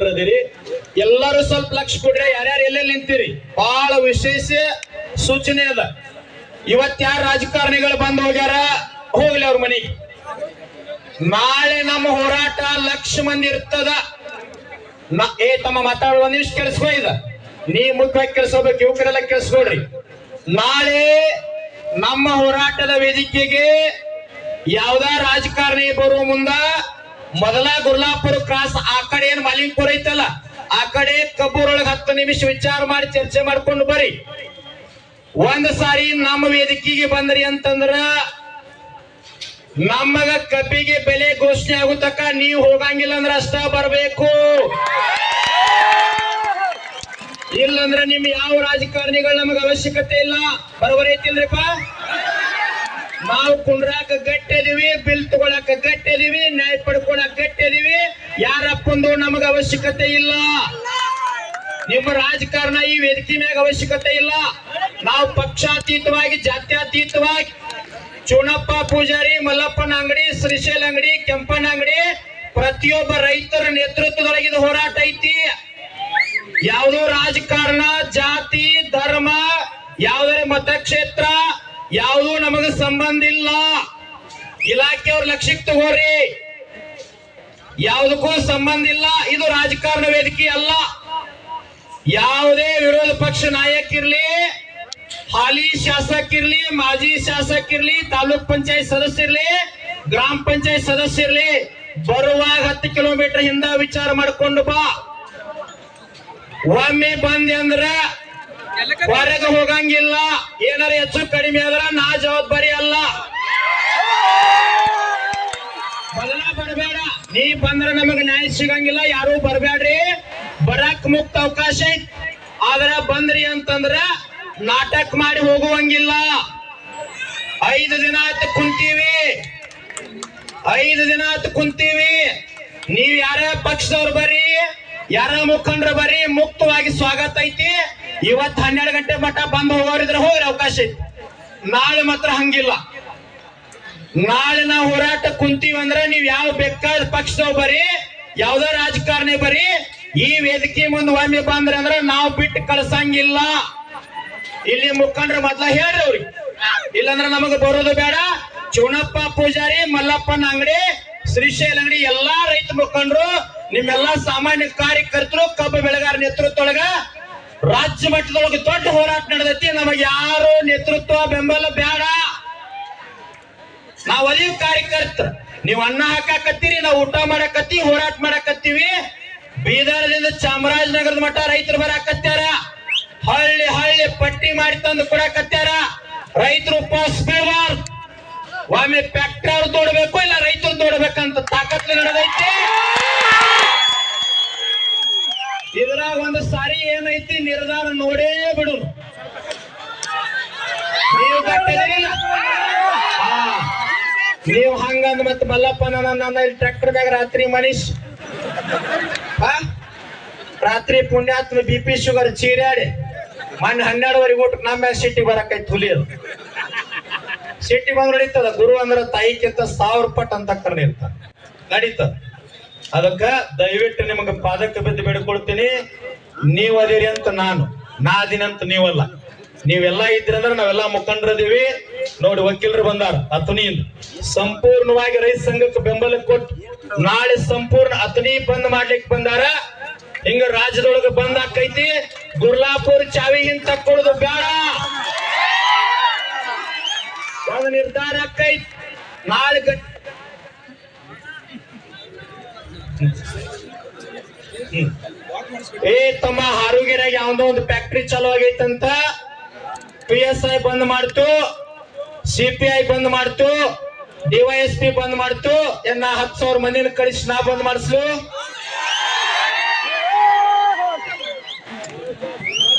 ಎಲ್ಲರೂ ಸ್ವಲ್ಪ ಲಕ್ಷ ಕೊಡ್ರಿ. ಯಾರ್ಯಾರು ಎಲ್ಲೆಲ್ಲಿ ನಿಂತೀರಿ? ಬಹಳ ವಿಶೇಷ ಸೂಚನೆ ಅದ. ಇವತ್ ಯಾರ ರಾಜಕಾರಣಿಗಳು ಬಂದ್ ಹೋಗ್ಯಾರ? ಹೋಗ್ಲಿ ಅವ್ರ ಮನೆಗೆ. ನಾಳೆ ನಮ್ಮ ಹೋರಾಟ ಲಕ್ಷ ಮಂದಿ ಇರ್ತದ. ಏ, ತಮ್ಮ ಮಾತಾಡುವ ನಿಮಿಷ ಕೆಲ್ಸಕೋ ಇದ ನೀ ಮುಖ್ಯವಾಗಿ ಕೆಲ್ಸ್ಕೋಬೇಕು, ಯುವಕರೆಲ್ಲ ಕೆಲ್ಸಕೊಡ್ರಿ ನಾಳೆ ನಮ್ಮ ಹೋರಾಟದ ವೇದಿಕೆಗೆ ಯಾವ್ದ ರಾಜಕಾರಣಿ ಬರುವ ಮುಂದ ಮೊದಲ ಗುರ್ಲಾಪುರ ಕ್ರಾಸ್ ಆ ಕಡೆ ಏನ್ ಮಾಲಿಂಗ್ಪುರ ಐತಲ್ಲ, ಆ ಕಡೆ ಕಬ್ಬೂರೊಳಗೆ ಹತ್ತು ನಿಮಿಷ ವಿಚಾರ ಮಾಡಿ ಚರ್ಚೆ ಮಾಡ್ಕೊಂಡು ಬರ್ರಿ. ಒಂದ್ ಸಾರಿ ನಮ್ಮ ವೇದಿಕೆಗೆ ಬಂದ್ರಿ ಅಂತಂದ್ರ ನಮ್ಮಗ ಕಬ್ಬಿಗೆ ಬೆಲೆ ಘೋಷಣೆ ಆಗೋ ತಕ ನೀವು ಹೋಗಂಗಿಲ್ಲ ಅಂದ್ರೆ ಅಷ್ಟ ಬರ್ಬೇಕು. ಇಲ್ಲಂದ್ರೆ ನಿಮ್ ಯಾವ ರಾಜಕಾರಣಿಗಳು ನಮಗ ಅವಶ್ಯಕತೆ ಇಲ್ಲ? ಬರೋಬರಿ ನಾವು ಕುಂಡ್ರಾಕ ಗಟ್ಟಿದೀವಿ, ಬಿಲ್ ತಗೊಳಕ ಗಟ್ಟಿದೀವಿ, ನ್ಯಾಯ ಪಡ್ಕೊಳಕ್ ಗಟ್ಟಿದೀವಿ. ಯಾರಪ್ಪಂದು ನಮಗ ಅವಶ್ಯಕತೆ ಇಲ್ಲ. ನಿಮ್ಮ ರಾಜಕಾರಣ ಈ ವೇದಿಕೆ ಮ್ಯಾಗ ಅವಶ್ಯಕತೆ ಇಲ್ಲ. ನಾವು ಪಕ್ಷಾತೀತವಾಗಿ, ಜಾತ್ಯಾತೀತವಾಗಿ ಚುನಪ್ಪ ಪೂಜಾರಿ, ಮಲ್ಲಪ್ಪನ ಅಂಗಡಿ, ಶ್ರೀಶೈಲ ಅಂಗಡಿ, ಕೆಂಪನ ಅಂಗಡಿ, ಪ್ರತಿಯೊಬ್ಬ ರೈತರ ನೇತೃತ್ವದೊಳಗಿದ ಹೋರಾಟ ಐತಿ. ಯಾವುದೋ ರಾಜಕಾರಣ, ಜಾತಿ, ಧರ್ಮ, ಯಾವುದೇ ಮತಕ್ಷೇತ್ರ ಯಾವುದೂ ನಮಗ ಸಂಬಂಧ ಇಲ್ಲ. ಇಲಾಖೆಯವ್ರ ಲಕ್ಷ್ಯಕ್ಕೆ ತಗೋರಿ. ಯಾವುದಕ್ಕೂ ಸಂಬಂಧ ಇಲ್ಲ. ಇದು ರಾಜಕಾರಣ ವೇದಿಕೆ ಅಲ್ಲ. ಯಾವುದೇ ವಿರೋಧ ಪಕ್ಷ ನಾಯಕ ಇರ್ಲಿ ಹಾಲಿ ಶಾಸಕ ಇರ್ಲಿ ಮಾಜಿ ಶಾಸಕ ಇರ್ಲಿ ತಾಲೂಕ್ ಪಂಚಾಯತ್ ಸದಸ್ಯ ಇರ್ಲಿ ಗ್ರಾಮ ಪಂಚಾಯತ್ ಸದಸ್ಯ ಇರ್ಲಿ ಬರುವಾಗ ಹತ್ತು ಕಿಲೋಮೀಟರ್ ಹಿಂದ ವಿಚಾರ ಮಾಡ್ಕೊಂಡು ಬಾ. ಒಮ್ಮೆ ಬಂದೆ ಅಂದ್ರ ಹೊರಗೆ ಹೋಗಂಗಿಲ್ಲ. ಏನಾರ ಹೆಚ್ಚು ಕಡಿಮೆ ಆದ್ರ ನಾ ಜವಾಬ್ದಾರಿ ಅಲ್ಲ. ಬದಲ ಬರಬೇಡ. ನೀ ಬಂದ್ರ ನಮಗ್ ನ್ಯಾಯ ಸಿಗಂಗಿಲ್ಲ, ಯಾರು ಬರಬೇಡ್ರಿ ಬರಕ್ ಮುಕ್ತ ಅವಕಾಶ ಐತಿ. ಆದ್ರ ಬಂದ್ರಿ ಅಂತಂದ್ರ ನಾಟಕ ಮಾಡಿ ಹೋಗುವಂಗಿಲ್ಲ. ಐದು ದಿನ ಆಯ್ತು ಕುಂತೀವಿ. ಐದು ದಿನ ಆಯ್ತು ಕುಂತೀವಿ. ನೀವ್ ಯಾರ ಪಕ್ಷದವ್ರು ಬರ್ರಿ, ಯಾರ ಮುಖಂಡ್ರು ಬರ್ರಿ, ಮುಕ್ತವಾಗಿ ಸ್ವಾಗತ ಐತಿ. ಇವತ್ ಹನ್ನೆರಡು ಗಂಟೆ ಮಟ್ಟ ಬಂದು ಹೋಗೋರಿದ್ರೆ ಹೋಗ್ರಿ ಅವಕಾಶ ಐತಿ. ನಾಳೆ ಮಾತ್ರ ಹಂಗಿಲ್ಲ. ನಾಳೆ ನಾವು ಹೋರಾಟ ಕುಂತೀವಂದ್ರೆ ನೀವ್ ಯಾವ ಬೇಕಾದ ಪಕ್ಷದವ್ ಬರೀ, ಯಾವ್ದೋ ರಾಜಕಾರಣಿ ಬರೀ, ಈ ವೇದಿಕೆ ಮುಂದೆ ಒಮ್ಮೆ ಬಂದ್ರೆ ಅಂದ್ರೆ ನಾವು ಬಿಟ್ಟು ಕಳ್ಸಂಗಿಲ್ಲ. ಇಲ್ಲಿ ಮುಖಂಡ್ರ ಮೊದ್ಲ ಹೇಳ್ರಿ ಅವ್ರಿಗೆ. ಇಲ್ಲಂದ್ರೆ ನಮಗ ಬರೋದು ಬೇಡ. ಚುಣಪ್ಪ ಪೂಜಾರಿ, ಮಲ್ಲಪ್ಪನ ಅಂಗಡಿ, ಶ್ರೀಶೈಲ ಅಂಗಡಿ, ಎಲ್ಲಾ ರೈತ ಮುಖಂಡರು, ನಿಮ್ಮೆಲ್ಲಾ ಸಾಮಾನ್ಯ ಕಾರ್ಯಕರ್ತರು ಕಬ್ಬು ಬೆಳೆಗಾರ ನೇತೃತ್ವದೊಳಗ ರಾಜ್ಯ ಮಟ್ಟದೊಳಗೆ ದೊಡ್ಡ ಹೋರಾಟ ನಡೆದೈತಿ. ನಮಗೆ ಯಾರು ನೇತೃತ್ವ ಬೆಂಬಲ ಬೇಡ. ನಾವ್ ಅದೇ ಕಾರ್ಯಕರ್ತ. ನೀವು ಅನ್ನ ಹಾಕಾಕತ್ತೀರಿ, ನಾವು ಊಟ ಮಾಡಕತ್ತೀವಿ, ಹೋರಾಟ ಮಾಡಕತ್ತೀವಿ. ಬೀದರ್ದಿಂದ ಚಾಮರಾಜನಗರದ ಮಠ ರೈತರು ಬರಾಕತ್ಯಾರ. ಹಳ್ಳಿ ಹಳ್ಳಿ ಪಟ್ಟಿ ಮಾಡಿ ತಂದು ಕೊಡಕತ್ಯಾರ. ರೈತರು ಉಪವಾಸ ಬೀಳ್ಬಾರ್ ಒಮ್ಮೆ ಫ್ಯಾಕ್ಟ್ರಿ ಅವ್ರು ದೊಡ್ಬೇಕು ಇಲ್ಲ ರೈತರು ದೊಡ್ಬೇಕಂತ ತಾಕತ್ತು ನಡೆದೈತಿ. ಇದ್ರಾಗ ಒಂದು ಸಾರಿ ಏನೈತಿ, ನಿರ್ಧಾರ ನೋಡೇ ಬಿಡು ನೀವು. ನೀವು ಹಂಗಂದ್ ಮತ್ತೆ ಮಲ್ಲಪ್ಪ ನನ್ನ ನನ್ನ ಇಲ್ಲಿ ಟ್ರ್ಯಾಕ್ಟರ್ ಮ್ಯಾಗ ರಾತ್ರಿ ಮನೀಶ್? ರಾತ್ರಿ ಪುಣ್ಯಾತ್ಮ ಬಿ ಪಿ ಶುಗರ್ ಚೀರಾಡಿ ಮಣ್ಣು ಹನ್ನೆರಡುವರೆಗೆ ಊಟ ನಮ್ಮ ಬರಕೈತಿ ಹುಲಿ ಅದು ಸಿಟ್ಟಿ ಬಂದ್ ನಡೀತದ ಗುರು ಅಂದ್ರ ತಾಯಿಕ್ಕಿಂತ ಸಾವಿರ ಪಟ್ ಅಂತ ಕರ್ಣ ಇರ್ತಾರ ನಡೀತದ ಅದಕ್ಕ ದಯವಿಟ್ಟು ನಿಮಗೆ ಪಾದಕ್ಕೆ ಬಿದ್ದು ಬೇಡಿಕೊಳ್ತೀನಿ. ನೀವ್ ಅದಿರಿ ಅಂತ ನಾನು. ನಾ ಅದಿನಂತ ನೀವಲ್ಲ. ನೀವೆಲ್ಲ ಇದ್ರಂದ್ರೆ ನಾವೆಲ್ಲ ಮುಖಂಡರದೀವಿ ನೋಡಿ ವಕೀಲರು ಬಂದಾರ ಅತನಿಯಿಂದ ಸಂಪೂರ್ಣವಾಗಿ ರೈತ ಸಂಘಕ್ಕೆ ಬೆಂಬಲ ಕೊಟ್ಟು ನಾಳೆ ಸಂಪೂರ್ಣ ಅತನಿ ಬಂದ್ ಮಾಡ್ಲಿಕ್ಕೆ ಬಂದಾರ. ಹಿಂಗ ರಾಜ್ಯದೊಳಗೆ ಬಂದ್ ಹಾಕೈತಿ ಗುರ್ಲಾಪುರ್ ಚಾವಿ ಹಿಂಗ್ ಬೇಡ ನಿರ್ಧಾರ ಆಕೈತಿ. ನಾಳೆ ಗಟ್ ಹ್ಮ್. ಏ ತಮ್ಮ ಹಾರುಗೆರೆಗೆ ಯಾವ್ದೋ ಒಂದು ಫ್ಯಾಕ್ಟ್ರಿ ಚಾಲೂ ಆಗೈತಂತ ಪಿ ಎಸ್ ಐ ಬಂದ್ ಮಾಡ್ತು ಸಿ ಪಿ ಐ ಬಂದ್ ಮಾಡ್ತು ಡಿವೈಎಸ್ಪಿ ಬಂದ್ ಮಾಡ್ತು, ಎನ್ನ ಹತ್ತು ಸಾವಿರ ಮಂದಿನ ಕಳಿಸಿ ನಾ ಬಂದ್ ಮಾಡಿಸ್ಲು.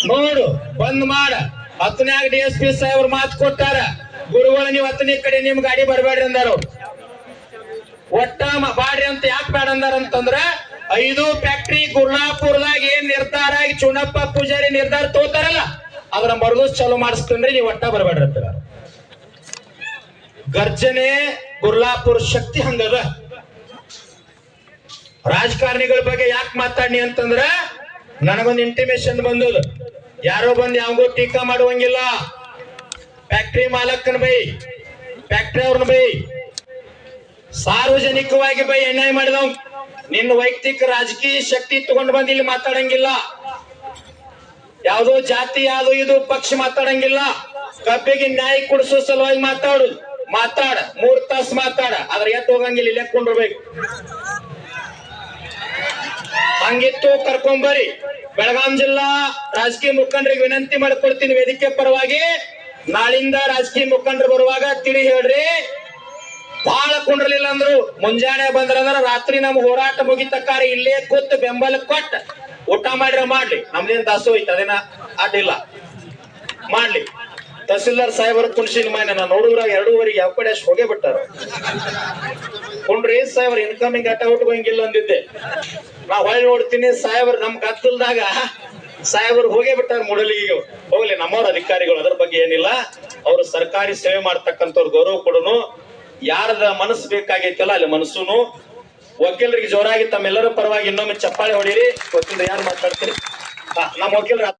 ನೋಡು, ಬಂದ್ ಮಾಡ. ಹತ್ತನೇ ಡಿ ಎಸ್ ಪಿ ಸಾಹೇಬ್ರು ಮಾತು ಕೊಟ್ಟಾರ ಗುರುಗಳು ನೀವು ಹತ್ತನೇ ಕಡೆ ನಿಮ್ ಗಾಡಿ ಬರಬೇಡ್ರಿ ಅಂದಾರು. ಒಟ್ಟ ಬಾಡ್ರಿ ಅಂತ ಯಾಕೆ ಬೇಡ ಅಂದಾರ ಅಂತಂದ್ರ, ಐದು ಫ್ಯಾಕ್ಟ್ರಿ ಗುರ್ಲಾಪುರ್ದಾಗ ಏನ್ ನಿರ್ಧಾರ ಆಗಿ ಪೂಜಾರಿ ನಿರ್ಧಾರ ತೋತಾರಲ್ಲ ಅದ್ರ ಮರುದೂಸ್ ಚಲೋ ಮಾಡಿಸ್ಕೊಂಡ್ರೆ ನೀವು ಒಟ್ಟ ಬರಬೇಡ್ರಿ ಅಂತ ಗರ್ಜನೆ ಗುರ್ಲಾಪುರ ಶಕ್ತಿ ಹಂಗದ. ರಾಜಕಾರಣಿಗಳ ಬಗ್ಗೆ ಯಾಕೆ ಮಾತಾಡ್ನಿ ಅಂತಂದ್ರ, ನನಗೊಂದು ಇಂಟಿಮೇಶನ್ ಬಂದದ. ಯಾರೋ ಬಂದ್ ಯಾವಾಗೂ ಟೀಕಾ ಮಾಡುವಂಗಿಲ್ಲ. ಫ್ಯಾಕ್ಟ್ರಿ ಮಾಲಕನ ಬೈ ಫ್ಯಾಕ್ಟ್ರಿ ಅವ್ರನ್ನ ಬೈ. ಸಾರ್ವಜನಿಕವಾಗಿ ಬೈ ಅನ್ಯಾಯ ಮಾಡಿದವ್. ನಿನ್ನ ವೈಯಕ್ತಿಕ ರಾಜಕೀಯ ಶಕ್ತಿ ತಗೊಂಡು ಬಂದು ಇಲ್ಲಿ ಮಾತಾಡಂಗಿಲ್ಲ. ಯಾವುದೋ ಜಾತಿ, ಯಾವುದು ಇದು, ಪಕ್ಷ ಮಾತಾಡಂಗಿಲ್ಲ. ಕಬ್ಬಿಗೆ ನ್ಯಾಯ ಕೊಡಿಸೋ ಸಲುವಾಗಿ ಮಾತಾಡು. ಮಾತಾಡ, ಮೂರ್ ತಾಸು ಮಾತಾಡ. ಅದ್ರ ಎದ್ದು ಹೋಗಂಗಿಲ್ಲ, ಇಲ್ಲೇ ಕೊಂಡಿರ್ಬೇಕು. ಹಂಗಿತ್ತು, ಕರ್ಕೊಂಬರಿ. ಬೆಳಗಾಂ ಜಿಲ್ಲಾ ರಾಜಕೀಯ ಮುಖಂಡರಿಗೆ ವಿನಂತಿ ಮಾಡ್ಕೊಡ್ತೀನಿ ವೇದಿಕೆ ಪರವಾಗಿ. ನಾಳಿಂದ ರಾಜಕೀಯ ಮುಖಂಡರು ಬರುವಾಗ ತಿಳಿ ಹೇಳ್ರಿ. ಬಹಳ ಕುಂಡ್ರಲಿಲ್ಲ ಅಂದ್ರು. ಮುಂಜಾನೆ ಬಂದ್ರಂದ್ರ ರಾತ್ರಿ ನಮ್ ಹೋರಾಟ ಮುಗಿತಕ್ಕಾರ ಇಲ್ಲೇ ಕೂತ್ ಬೆಂಬಲ ಕೊಟ್ಟ ಊಟ ಮಾಡ್ರ ಮಾಡ್ಲಿ. ನಮ್ದೇನ್ ದಾಸು ಐತಿ ಅದೇನ ಅಡ್ಡಿಲ್ಲ. ಮಾಡ್ಲಿ. ತಹಸೀಲ್ದಾರ್ ಸಾಹೇಬರ್ ಕುಣಿಸಿನ ಮನೆ ನಾನು ನೋಡಿದ್ರಾಗ ಎರಡೂವರೆಗೆ ಯಾವ ಕಡೆ ಅಷ್ಟು ಹೋಗೇ ಬಿಟ್ಟಾರ. ಕುಂಡ್ರಿ ಸಾಹೇಬರ್ ಇನ್ಕಮಿಂಗ್ ಅಟ ಉಟ್ಕೊಂಗಿಲ್ಲ ಅಂದಿದ್ದೆ. ನಾ ಹೊಳ್ಳಿ ನೋಡ್ತೀನಿ ಸಾಹೇಬರ್ ನಮ್ ಕತ್ತಲ್ದಾಗ ಸಾಹೇಬರು ಹೋಗೇ ಬಿಟ್ಟಾರ ಮೂಡಲಿಗೆ ಹೋಗ್ಲಿ, ನಮ್ಮವ್ರ ಅಧಿಕಾರಿಗಳು ಅದ್ರ ಬಗ್ಗೆ ಏನಿಲ್ಲ. ಅವರು ಸರ್ಕಾರಿ ಸೇವೆ ಮಾಡ್ತಕ್ಕಂಥವ್ರ ಗೌರವ ಕೊಡೋನು. ಯಾರದ ಮನಸ್ಸು ಬೇಕಾಗೈತಲ್ಲ ಅಲ್ಲಿ ಮನಸ್ಸುನು? ವಕೀಲರಿಗೆ ಜೋರಾಗಿ ತಮ್ಮೆಲ್ಲರ ಪರವಾಗಿ ಇನ್ನೊಮ್ಮೆ ಚಪ್ಪಾಳೆ ಹೊಡೀರಿ. ವಕೀಲರು ಯಾರು ಮಾತಾಡ್ತೀರಿ? ನಮ್ಮ ವಕೀಲರ